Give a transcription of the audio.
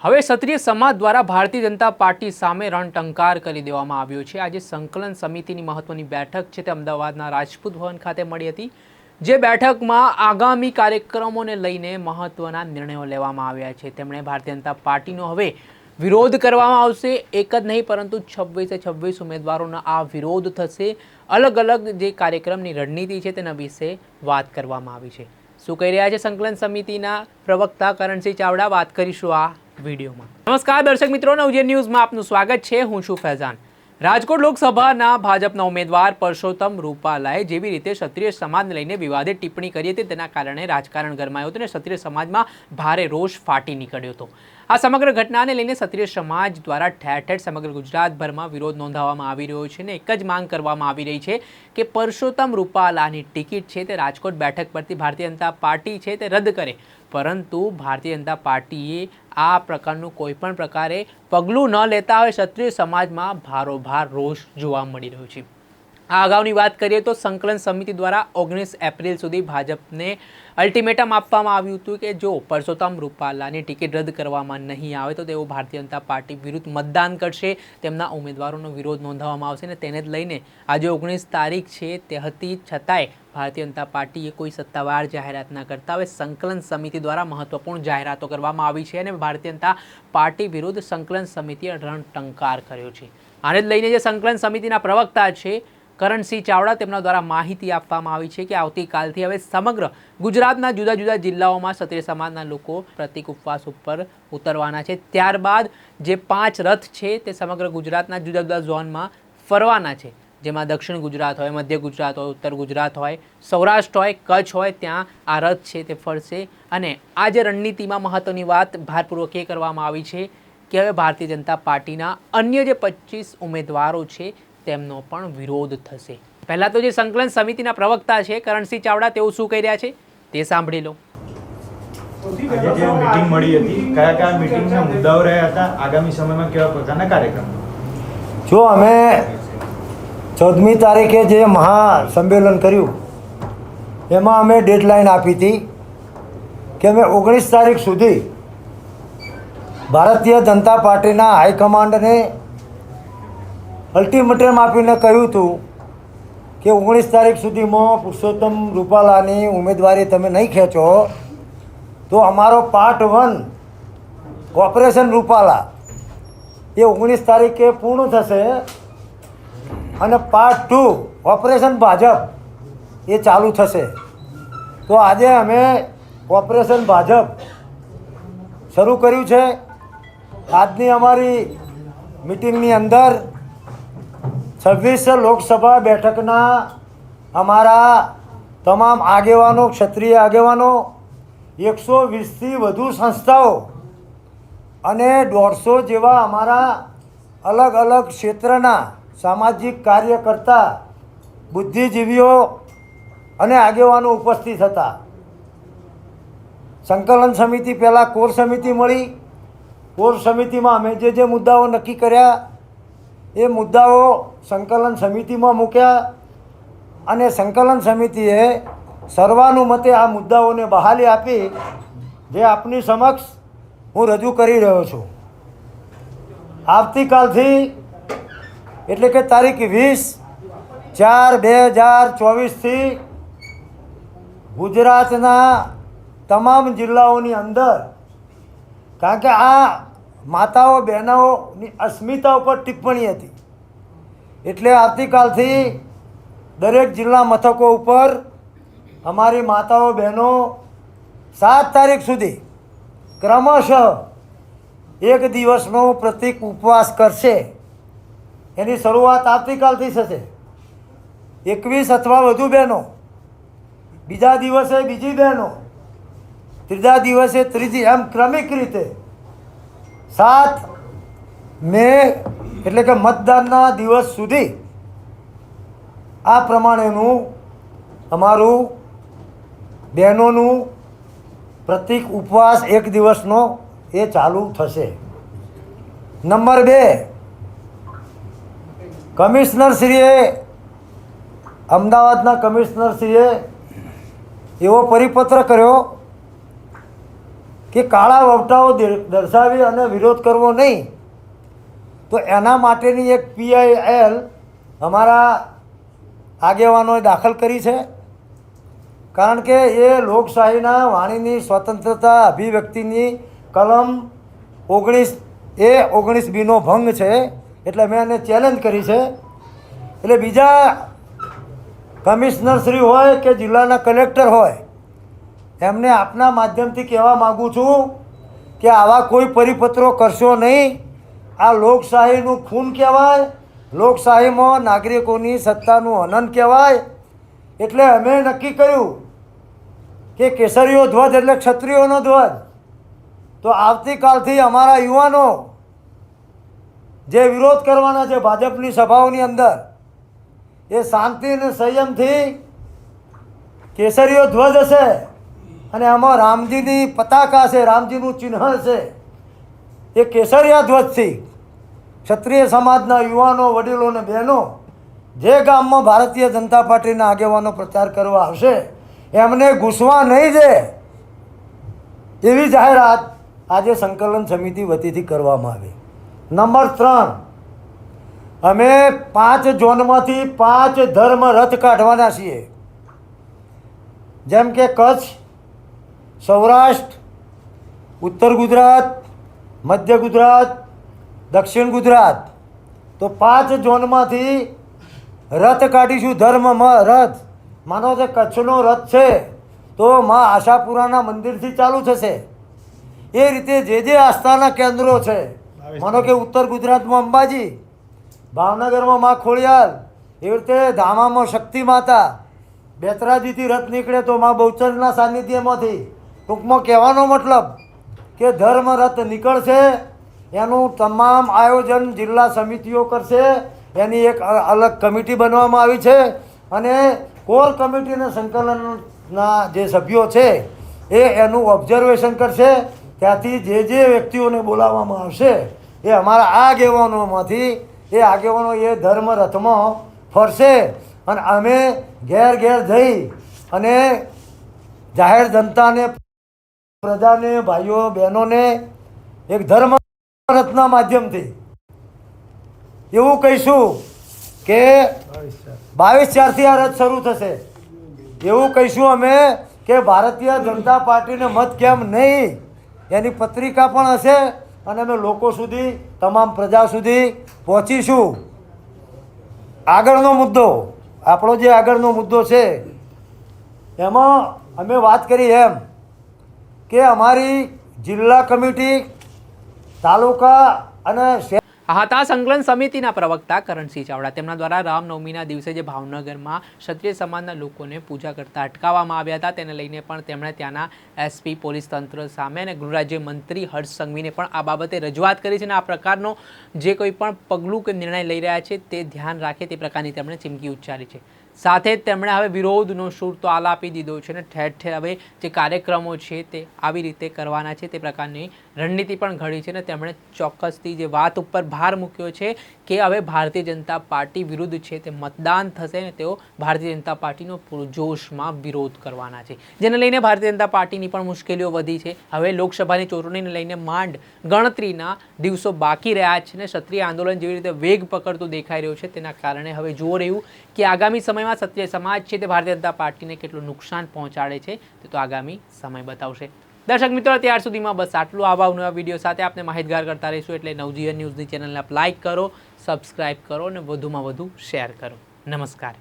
હવે ક્ષત્રિય સમાજ દ્વારા ભારતીય જનતા પાર્ટી સામે રણટંકાર કરી દેવામાં આવ્યો છે. આજે સંકલન સમિતિની મહત્વની બેઠક છે તે અમદાવાદના રાજપૂત ભવન ખાતે મળી હતી, જે બેઠકમાં આગામી કાર્યક્રમોને લઈને મહત્વના નિર્ણયો લેવામાં આવ્યા છે. તેમણે ભારતીય જનતા પાર્ટીનો હવે વિરોધ કરવામાં આવશે, એક જ નહીં, પરંતુ છવ્વીસે છવ્વીસ ઉમેદવારોનો આ વિરોધ થશે. અલગ અલગ જે કાર્યક્રમની રણનીતિ છે તેના વિશે વાત કરવામાં આવી છે. શું કહી રહ્યા છે સંકલન સમિતિના પ્રવક્તા કરણસિંહ ચાવડા? વાત કરીશું આ વિડીયોમાં. નમસ્કાર દર્શક મિત્રો નવજે ન્યૂઝમાં આપનું સ્વાગત છે. હું છું ફૈઝાન. રાજકોટ લોકસભાના ભાજપના ઉમેદવાર પરસોત્તમ રૂપાલાએ જેવી રીતે ક્ષત્રિય સમાજને લઈને વિવાદિત ટિપ્પણી કરી હતી, તેના કારણે રાજકારણ ગરમાયું હતું અને ક્ષત્રિય સમાજમાં ભારે રોષ ફાટી નીકળ્યો હતો. આ સમગ્ર ઘટનાને લઈને ક્ષત્રિય સમાજ દ્વારા ઠેર ઠેર સમગ્ર ગુજરાતભરમાં વિરોધ નોંધાવવામાં આવી રહ્યો છે અને એક જ માંગ કરવામાં આવી રહી છે કે પરસોત્તમ રૂપાલાની ટિકિટ છે તે રાજકોટ બેઠક પરથી ભારતીય જનતા પાર્ટી છે તે રદ કરે. પરંતુ ભારતીય જનતા પાર્ટીએ આ પ્રકારનું કોઈપણ પ્રકારે પગલું ન લેતા હોય ક્ષત્રિય સમાજમાં ભારોભાર રોષ જોવા મળી રહ્યો છે. આ અગાઉની વાત કરીએ તો સંકલન સમિતિ દ્વારા ઓગણીસ એપ્રિલ સુધી ભાજપને અલ્ટિમેટમ આપવામાં આવ્યું હતું કે જો પરસોત્તમ રૂપાલાની ટિકિટ રદ કરવામાં નહીં આવે તો તેઓ ભારતીય જનતા પાર્ટી વિરુદ્ધ મતદાન કરશે. તેમના ઉમેદવારોનો વિરોધ નોંધાવવામાં આવશે અને તેને જ લઈને આજે ઓગણીસ તારીખ છે તે હતી. છતાંય ભારતીય જનતા પાર્ટીએ કોઈ સત્તાવાર જાહેરાત ન કરતા હવે સંકલન સમિતિ દ્વારા મહત્વપૂર્ણ જાહેરાતો કરવામાં આવી છે અને ભારતીય જનતા પાર્ટી વિરુદ્ધ સંકલન સમિતિએ રણટંકાર કર્યો છે. આને જ લઈને જે સંકલન સમિતિના પ્રવક્તા છે કરણસિંહ ચાવડા તેમના દ્વારા માહિતી આપવામાં આવી છે કે આવતીકાલથી હવે સમગ્ર ગુજરાતના જુદા જુદા જિલ્લાઓમાં ક્ષત્રિય સમાજના લોકો પ્રતિક ઉપવાસ ઉપર ઉતરવાના છે. ત્યારબાદ જે પાંચ રથ છે તે સમગ્ર ગુજરાતના જુદા જુદા ઝોનમાં ફરવાના છે. જેમાં દક્ષિણ ગુજરાત હોય, મધ્ય ગુજરાત હોય, ઉત્તર ગુજરાત હોય, સૌરાષ્ટ્ર હોય, કચ્છ હોય, ત્યાં આ રથ છે તે ફરશે. અને આ જે રણનીતિમાં મહત્ત્વની વાત ભારપૂર્વક એ કરવામાં આવી છે કે હવે ભારતીય જનતા પાર્ટીના અન્ય જે પચીસ ઉમેદવારો છે તેમનો પણ વિરોધ થશે. પહેલા તો જે સંકલન સમિતિના પ્રવક્તા છે કરણસિંહ ચાવડા તેઓ શું કહી રહ્યા છે? તે સાંભળી લો. આજે જે મીટિંગ મળી હતી કયા કયા મીટિંગના મુદ્દાઓ રહ્યા હતા આગામી સમયમાં કેવા પ્રકારના કાર્યક્રમ? જો અમે ચૌદમી તારીખે જે મહાસંમેલન કર્યું એમાં અમે ડેડલાઇન આપી હતી કે અમે ઓગણીસ તારીખ સુધી ભારતીય જનતા પાર્ટીના હાઈકમાન્ડને અલ્ટિમેટમ આપીને કહ્યું હતું કે ઓગણીસ તારીખ સુધીમાં પુરુષોત્તમ રૂપાલાની ઉમેદવારી તમે નહીં ખેંચો, તો અમારો પાર્ટ વન ઓપરેશન રૂપાલા એ ઓગણીસ તારીખે પૂર્ણ થશે અને પાર્ટ ટુ ઓપરેશન ભાજપ એ ચાલુ થશે. તો આજે અમે ઓપરેશન ભાજપ શરૂ કર્યું છે. આજની અમારી મિટિંગની અંદર છવ્વીસ લોકસભા બેઠકના અમારા તમામ આગેવાનો, ક્ષત્રિય આગેવાનો, એકસો વીસથી વધુ સંસ્થાઓ અને દોઢસો જેવા અમારા અલગ અલગ ક્ષેત્રના સામાજિક કાર્યકર્તા, બુદ્ધિજીવીઓ અને આગેવાનો ઉપસ્થિત હતા. સંકલન સમિતિ પહેલાં કોર સમિતિ મળી. કોર સમિતિમાં અમે જે જે મુદ્દાઓ નક્કી કર્યા એ મુદ્દાઓ સંકલન સમિતિમાં મૂક્યા અને સંકલન સમિતિએ સર્વાનુમતે આ મુદ્દાઓને બહાલી આપી, જે આપની સમક્ષ હું રજૂ કરી રહ્યો છું. આવતીકાલથી એટલે કે તારીખ વીસ ચાર બે હજાર ચોવીસથી ગુજરાતના તમામ જિલ્લાઓની અંદર, કારણ કે આ માતાઓ બહેનોની અસ્મિતા ઉપર ટિપ્પણી હતી. એટલે આવતીકાલથી દરેક જિલ્લા મથકો ઉપર અમારી માતાઓ, બહેનો સાત તારીખ સુધી ક્રમશઃ એક દિવસનો પ્રતિક ઉપવાસ કરશે. એની શરૂઆત આવતીકાલથી થશે. એકવીસ અથવા વધુ બહેનો. બીજા દિવસે બીજી બહેનો. ત્રીજા દિવસે ત્રીજી. એમ ક્રમિક રીતે સાત મે એટલે કે મતદાનના દિવસ સુધી આ પ્રમાણેનું અમારું બહેનોનું પ્રતિક ઉપવાસ એક દિવસનો એ ચાલુ થશે. નંબર બે, કમિશનરશ્રીએ, અમદાવાદના કમિશનરશ્રીએ એવો પરિપત્ર કર્યો કે કાળા વવટાઓ દર- દર્શાવી અને વિરોધ કરવો નહીં. તો એના માટેની એક પીઆઈએલ અમારા આગેવાનોએ દાખલ કરી છે. કારણ કે એ લોકશાહીના વાણીની સ્વતંત્રતા અભિવ્યક્તિની કલમ ઓગણીસ, એ ઓગણીસ બીનો ભંગ છે, એટલે મેં એને ચેલેન્જ કરી છે. એટલે બીજા કમિશનરશ્રી હોય કે જિલ્લાના કલેક્ટર હોય એમને આપના માધ્યમથી કહેવા માગું છું કે આવા કોઈ પરિપત્રો કરશો નહીં. આ લોકશાહીનું ખૂન કહેવાય, લોકશાહીમાં નાગરિકોની સત્તાનું હનન કહેવાય. એટલે અમે નક્કી કર્યું કે કેસરીઓ ધ્વજ એટલે ક્ષત્રિયોનો ધ્વજ. તો આવતીકાલથી અમારા યુવાનો જે વિરોધ કરવાના છે ભાજપની સભાઓની અંદર, એ શાંતિ અને સંયમથી કેસરીઓ ધ્વજ હશે. અને આમાં રામજીની પતાકા છે, રામજીનું ચિહ્ન છે. એ કેસરિયા ધ્વજથી ક્ષત્રિય સમાજના યુવાનો, વડીલો અને બહેનો જે ગામમાં ભારતીય જનતા પાર્ટીના આગેવાનો પ્રચાર કરવા આવશે, એમને ઘૂસવા નહીં દે એવી જાહેરાત આજે સંકલન સમિતિ વતીથી કરવામાં આવી. નંબર ત્રણ, અમે પાંચ ઝોનમાંથી પાંચ ધર્મ રથ કાઢવાના છીએ. જેમ કે કચ્છ સૌરાષ્ટ્ર ઉત્તર ગુજરાત મધ્ય ગુજરાત દક્ષિણ ગુજરાત. તો પાંચ ઝોનમાંથી રથ કાઢીશું ધર્મમાં રથ. માનો કે કચ્છનો રથ છે તો મા આશાપુરાના મંદિરથી ચાલુ થશે. એ રીતે જે જે આસ્થાના કેન્દ્રો છે માનો કે ઉત્તર ગુજરાતમાં અંબાજી ભાવનગરમાં મા ખોડિયાર એવી રીતે ધામામાં શક્તિ માતા બેતરાજીથી રથ નીકળે તો મા બહુચરના સાનિધ્યમાંથી ટૂંકમાં કહેવાનો મતલબ કે ધર્મ રથ નીકળશે, એનું તમામ આયોજન જિલ્લા સમિતિઓ કરશે, એની એક અલગ કમિટી બનવામાં આવી છે અને કોર કમિટીના સંકલનના જે સભ્યો છે એ એનું ઓબ્ઝર્વેશન કરશે. ત્યાંથી જે જે વ્યક્તિઓને બોલાવવામાં આવશે એ અમારા આગેવાનોમાંથી, એ આગેવાનો એ ધર્મ રથમાં ફરશે અને અમે ઘેર ઘેર જઈ અને જાહેર જનતાને પ્રજાને, ભાઈઓ, બહેનોને એક ધર્મ રત્ના માધ્યમથી એવું કહીશું કે બાવીસ ચારથી આ રથ શરૂ થશે. એવું કહીશું અમે કે ભારતીય જનતા પાર્ટીને મત કેમ નહીં? એની પત્રિકા પણ હશે અને અમે લોકો સુધી, તમામ પ્રજા સુધી પહોંચીશું. આગળનો મુદ્દો, આપણો જે આગળનો મુદ્દો છે, એમાં અમે વાત કરી એમ. કે અમારી જિલ્લા કમિટી, તાલુકા અને હતા સંકલન સમિતિના પ્રવક્તા કરણસિંહ ચાવડા તેમના દ્વારા રામનવમીના દિવસે જે ભાવનગરમાં ક્ષત્રિય સમાજના લોકોને પૂજા કરતા અટકાવવામાં આવ્યા હતા, તેને લઈને પણ તેમણે ત્યાંના એસપી, પોલીસ તંત્ર સામે અને ગૃહરાજ્ય મંત્રી હર્ષ સંઘવીને પણ આ બાબતે રજૂઆત કરી છે અને આ પ્રકારનો જે કોઈ પણ પગલું કે નિર્ણય લઈ રહ્યા છે તે ધ્યાન રાખે તે પ્રકારની તેમણે ચીમકી ઉચ્ચારી છે. સાથે જ તેમણે હવે વિરોધનો સૂર તો આલાપી દીધો છે અને ઠેર ઠેર હવે જે કાર્યક્રમો છે તે આવી રીતે કરવાના છે તે પ્રકારની રણનીતિ પણ ઘડી છે અને તેમણે ચોક્કસથી જે વાત ઉપર ભાર મૂક્યો છે કે હવે ભારતીય જનતા પાર્ટી વિરુદ્ધ છે તે મતદાન થશે અને તેઓ ભારતીય જનતા પાર્ટીનો પૂરજોશમાં વિરોધ કરવાના છે. જેને લઈને ભારતીય જનતા પાર્ટીની પણ મુશ્કેલીઓ વધી છે. હવે લોકસભાની ચૂંટણીને લઈને માંડ ગણતરીના દિવસો બાકી રહ્યા છે અને ક્ષત્રિય આંદોલન જેવી રીતે વેગ પકડતું દેખાઈ રહ્યું છે તેના કારણે હવે જોવું રહ્યું કે આગામી સમયમાં સત્ય સમાજ છે તે ભારતીય જનતા પાર્ટીને કેટલું નુકસાન પહોંચાડે છે તે તો આગામી સમય બતાવશે. દર્શક મિત્રો, ત્યાર સુધીમાં બસ આટલું. આવા નવા વીડિયો સાથે આપણે માહિતગાર કરતા રહીશું એટલે નવજીવન ન્યૂઝની ચેનલને આપ લાઇક કરો, સબસ્ક્રાઇબ કરો અને વધુમાં વધુ શેર કરો. નમસ્કાર.